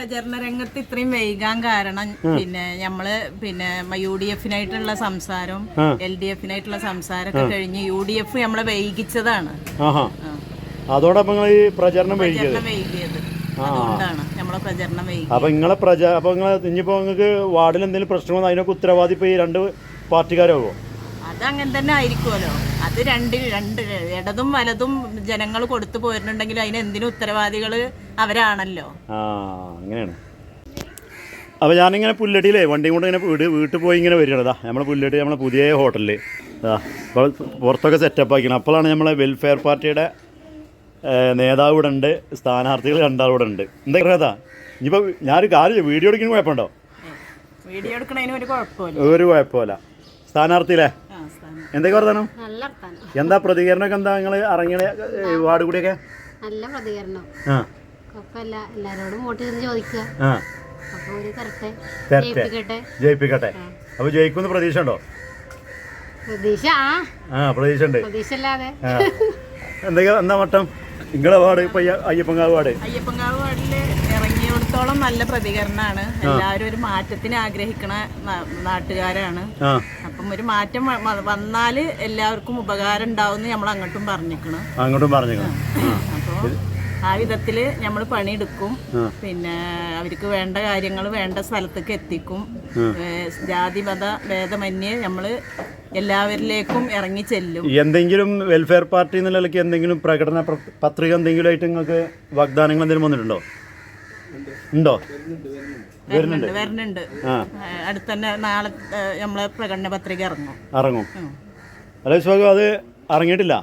പ്രചരണ രംഗത്ത് ഇത്രയും വൈകാൻ കാരണം പിന്നെ നമ്മൾ പിന്നെ യു ഡി എഫിനായിട്ടുള്ള സംസാരം എൽ ഡി എഫിനായിട്ടുള്ള സംസാരമൊക്കെ കഴിഞ്ഞ് യു ഡി എഫ് നമ്മളെ വൈകിച്ചതാണ് അതോടൊപ്പം ഈ പ്രചരണം വൈകിയത്? അപ്പൊ നിങ്ങളെ അപ്പൊ നിങ്ങളെ ഇനിയിപ്പോ നിങ്ങൾക്ക് വാർഡിൽ എന്തെങ്കിലും പ്രശ്നം അതിനൊക്കെ ഉത്തരവാദി ഇപ്പൊ ഈ രണ്ട് പാർട്ടിക്കാരോ അതങ്ങനെ തന്നെ ആയിരിക്കുമല്ലോ അത് രണ്ട് രണ്ട് ഇടതും വലതും ജനങ്ങൾ കൊടുത്തു പോയിട്ടുണ്ടെങ്കിൽ അതിന് എന്തിനും ഉത്തരവാദികൾ അവരാണല്ലോ. ആ അങ്ങനെയാണ്. അപ്പോൾ ഞാനിങ്ങനെ പുല്ലടിയിലേ വണ്ടിയും കൊണ്ട് ഇങ്ങനെ വീട് വീട്ടിൽ പോയി ഇങ്ങനെ വരികയാണതാ നമ്മളെ പുല്ലടി നമ്മളെ പുതിയ ഹോട്ടലിൽ ആ അപ്പോൾ പുറത്തൊക്കെ സെറ്റപ്പ് ആക്കണം അപ്പോഴാണ് നമ്മളെ വെൽഫെയർ പാർട്ടിയുടെ നേതാവ് ഇവിടെ ഉണ്ട് സ്ഥാനാർത്ഥികൾ രണ്ടാൾ ഇവിടെ ഉണ്ട്. എന്താ പറയാ ഇനിയിപ്പോൾ ഞാനൊരു കാര്യം വീഡിയോ എടുക്കുന്ന കുഴപ്പമുണ്ടോ? ഒരു കുഴപ്പമില്ല. ഒരു എന്തൊക്കെ വർത്തനം? എന്താ പ്രതികരണമൊക്കെ എന്താ നിങ്ങൾ ഇറങ്ങിയ വാർഡ് കൂടിയൊക്കെ? നല്ല പ്രതികരണം. ആ. കുഴപ്പമില്ല. എല്ലാരോടും വോട്ട് ചെയ്ത് ചോദിക്കുക. ആ. അപ്പൊ ജയിക്കുന്ന. ജയിപ്പിക്കട്ടെ. അപ്പോൾ ജയിക്കുമെന്ന് പ്രതീക്ഷ ഉണ്ടോ പ്രതീക്ഷ ആ. ആ പ്രതീക്ഷ ഉണ്ട് പ്രതീക്ഷ എന്തൊക്കെ എന്താ മട്ടം? നിങ്ങളെ വാർഡ് ഇപ്പൊ അയ്യപ്പങ്കാവ് വാർഡ്? അയ്യപ്പങ്കാവ് വാർഡിൽ ഇറങ്ങിയിടത്തോളം നല്ല പ്രതികരണമാണ്. എല്ലാവരും ഒരു മാറ്റത്തിന് ആഗ്രഹിക്കുന്ന നാട്ടുകാരാണ്. ആ. അപ്പം ഒരു മാറ്റം വ- വ- വന്നാൽ എല്ലാവർക്കും ഉപകാരം ഉണ്ടാവും നമ്മൾ അങ്ങോട്ടും പറഞ്ഞിരിക്കണം. അങ്ങോട്ടും പറഞ്ഞിരിക്കണം. അപ്പോൾ ആ. വിധത്തിൽ നമ്മൾ പണിയെടുക്കും. പിന്നെ അവർക്ക് വേണ്ട കാര്യങ്ങൾ വേണ്ട സ്ഥലത്തേക്ക് എത്തിക്കും. ജാതി മത ഭേദമന്യേ നമ്മൾ എല്ലാവരിലേക്കും ഇറങ്ങി ചെല്ലും. എന്തെങ്കിലും വെൽഫെയർ പാർട്ടി എന്നുള്ള എന്തെങ്കിലും പ്രകടന പ്ര- പത്രിക എന്തെങ്കിലും ആയിട്ട് നിങ്ങൾക്ക് വാഗ്ദാനങ്ങൾ എന്തെങ്കിലും വന്നിട്ടുണ്ടോ? ഉണ്ടോ? വരുന്നുണ്ട് വരുന്നുണ്ട്. ആ. അടുത്തന്നെ നാളെ നമ്മളെ പ്രകടന പത്രിക ഇറങ്ങും. ഇറങ്ങും. അല്ല വിശ്വാസം അത് ഇറങ്ങിയിട്ടില്ല?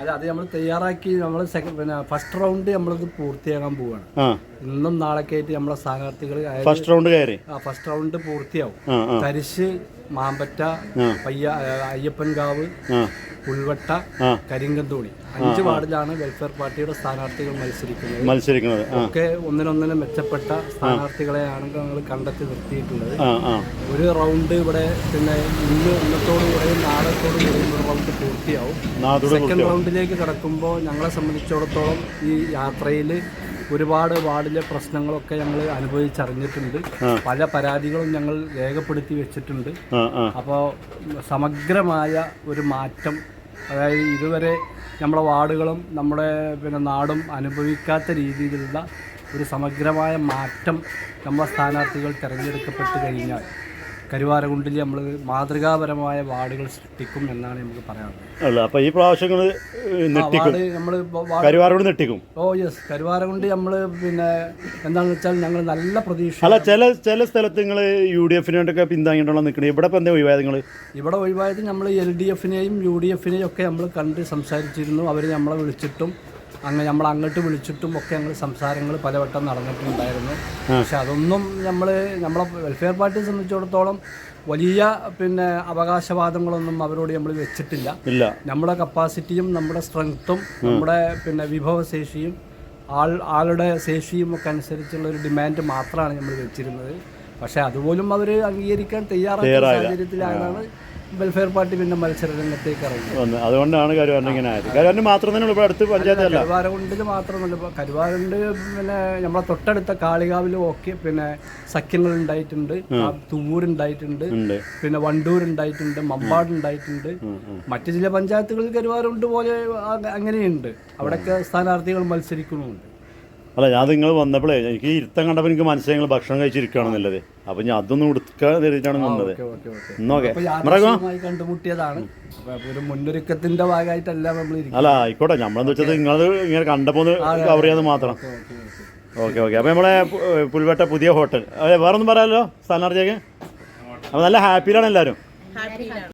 അല്ല അത് നമ്മൾ തയ്യാറാക്കി നമ്മൾ സെക്കൻഡ് പിന്നെ ഫസ്റ്റ് റൗണ്ട് നമ്മളത് പൂർത്തിയാക്കാൻ പോവുകയാണ് ഇന്നും നാളെ ആയിട്ട് നമ്മളെ സ്ഥാനാർത്ഥികൾ ഫസ്റ്റ് റൗണ്ട് കയറി? ഫസ്റ്റ് റൗണ്ട് പൂർത്തിയാവും. ആ ആ. തരിശ് മാമ്പറ്റ പയ്യ അയ്യപ്പൻകാവ് ഉൾവട്ട. കരിങ്കന്തോണി. അഞ്ച് വാർഡിലാണ് വെൽഫെയർ പാർട്ടിയുടെ സ്ഥാനാർത്ഥികൾ മത്സരിക്കുന്നത്. മത്സരിക്കുന്നത് ഒക്കെ ഒന്നിനൊന്നിനും മെച്ചപ്പെട്ട സ്ഥാനാർത്ഥികളെയാണ് ഞങ്ങൾ കണ്ടെത്തി നിർത്തിയിട്ടുള്ളത്. ഒരു റൗണ്ട് ഇവിടെ പിന്നെ ഇന്ന് ഇന്നത്തോടു കൂടെയും നാളത്തോടു കൂടെയും ഒരു റൗണ്ട് പൂർത്തിയാവും. സെക്കൻഡ് റൗണ്ടിലേക്ക് കടക്കുമ്പോൾ ഞങ്ങളെ സംബന്ധിച്ചിടത്തോളം ഈ യാത്രയിൽ ഒരുപാട് വാർഡിലെ പ്രശ്നങ്ങളൊക്കെ ഞങ്ങൾ അനുഭവിച്ചറിഞ്ഞിട്ടുണ്ട്. പല പരാതികളും ഞങ്ങൾ രേഖപ്പെടുത്തി വെച്ചിട്ടുണ്ട്. അപ്പോൾ സമഗ്രമായ ഒരു മാറ്റം അതായത് ഇതുവരെ നമ്മുടെ വാർഡുകളും നമ്മുടെ പിന്നെ നാടും അനുഭവിക്കാത്ത രീതിയിലുള്ള ഒരു സമഗ്രമായ മാറ്റം നമ്മുടെ സ്ഥാനാർത്ഥികൾ തിരഞ്ഞെടുക്കപ്പെട്ട് കഴിഞ്ഞാൽ കരുവാരകുണ്ടിൽ നമ്മൾ മാതൃകാപരമായ വാർഡുകൾ സൃഷ്ടിക്കും എന്നാണ് നമുക്ക് പറയാനുള്ളത്. അല്ല അപ്പൊ ഈ പ്രാവശ്യങ്ങൾ വാർഡ് നമ്മൾ നെട്ടിക്കും. ഓ യെസ്. കരുവാരകുണ്ട് നമ്മൾ പിന്നെ എന്താണെന്ന് വെച്ചാൽ ഞങ്ങൾ നല്ല പ്രതീക്ഷ അല്ല ചില ചില സ്ഥലത്ത് നിങ്ങൾ യു ഡി എഫിന് പിന്താങ്ങിയിട്ടുള്ള ഇവിടെ ഇപ്പം എന്താ ഒഴിവായത് നിങ്ങൾ ഇവിടെ ഒഴിവായത് നമ്മൾ എൽ ഡി എഫിനെയും യു ഡി എഫിനെയും ഒക്കെ നമ്മൾ കണ്ട് സംസാരിച്ചിരുന്നു. അവർ നമ്മളെ വിളിച്ചിട്ടും അങ്ങനെ നമ്മൾ അങ്ങോട്ട് വിളിച്ചിട്ടും ഒക്കെ ഞങ്ങൾ സംസാരങ്ങൾ പലവട്ടം നടന്നിട്ടുണ്ടായിരുന്നു. പക്ഷെ അതൊന്നും നമ്മൾ നമ്മളെ വെൽഫെയർ പാർട്ടിയെ സംബന്ധിച്ചിടത്തോളം വലിയ പിന്നെ അവകാശവാദങ്ങളൊന്നും അവരോട് നമ്മൾ വെച്ചിട്ടില്ല. നമ്മുടെ കപ്പാസിറ്റിയും നമ്മുടെ സ്ട്രെങ്ത്തും നമ്മുടെ പിന്നെ വിഭവശേഷിയും ആൾ ആളുടെ ശേഷിയും ഒക്കെ അനുസരിച്ചുള്ള ഒരു ഡിമാൻഡ് മാത്രമാണ് നമ്മൾ വെച്ചിരുന്നത്. പക്ഷെ അതുപോലും അവർ അംഗീകരിക്കാൻ തയ്യാറായ സാഹചര്യത്തിലാണ് വെൽഫെയർ പാർട്ടി പിന്നെ മത്സര രംഗത്തേക്ക് ഇറങ്ങി അതുകൊണ്ടാണ് കരുവാരന്റെ ഇങ്ങനെ ആയത്. കരുവാരന്റെ മാത്രം തന്നെ അടുത്ത് പഞ്ചായത്തല്ല കരുവാരകുണ്ടിൽ മാത്രമല്ല. ഇപ്പോൾ കരുവാരകുണ്ട് പിന്നെ നമ്മളെ തൊട്ടടുത്ത കാളികാവിൽ ഓക്കെ. പിന്നെ സഖ്യങ്ങൾ ഉണ്ടായിട്ടുണ്ട്. തുവൂർ ഉണ്ടായിട്ടുണ്ട്. പിന്നെ വണ്ടൂർ ഉണ്ടായിട്ടുണ്ട്. മമ്പാട് ഉണ്ടായിട്ടുണ്ട്. മറ്റു ചില പഞ്ചായത്തുകളിൽ കരുവാരുണ്ട് പോലെ അങ്ങനെയുണ്ട്. അവിടെയൊക്കെ സ്ഥാനാർത്ഥികൾ മത്സരിക്കുന്നുമുണ്ട്. അല്ല ഞാൻ നിങ്ങൾ വന്നപ്പോഴേ എനിക്ക് ഇരുത്തം കണ്ടപ്പോൾ എനിക്ക് മനസ്സിലായി നിങ്ങൾ ഭക്ഷണം കഴിച്ചിരിക്കുകയാണെന്നുള്ളത്. അപ്പം ഞാൻ അതൊന്നും തിരിച്ചാണ് വന്നത് ഓക്കെ ഓക്കെ ഓക്കെ. ഇന്നോക്കെ അപ്പോൾ യാദൃശ്ചികമായി കണ്ടുമുട്ടിയതാണ്. ഒരു മുന്നൊരുക്കത്തിന്റെ ഭാഗമായിട്ടല്ല നമ്മൾ അല്ല ആയിക്കോട്ടെ. നമ്മളെന്ന് വെച്ചത്? നിങ്ങൾ ഇങ്ങനെ കണ്ടപ്പോൾ കവർ ചെയ്യാതെ മാത്രം. ഓക്കെ ഓക്കെ അപ്പോൾ നമ്മളെ പുൽവട്ട പുതിയ ഹോട്ടൽ. അതെ വേറെ ഒന്നും പറയാമല്ലോ സ്ഥാനാർത്ഥിയൊക്കെ അപ്പോൾ നല്ല ഹാപ്പിയിലാണ് എല്ലാരും. ഹാപ്പിയിലാണ്.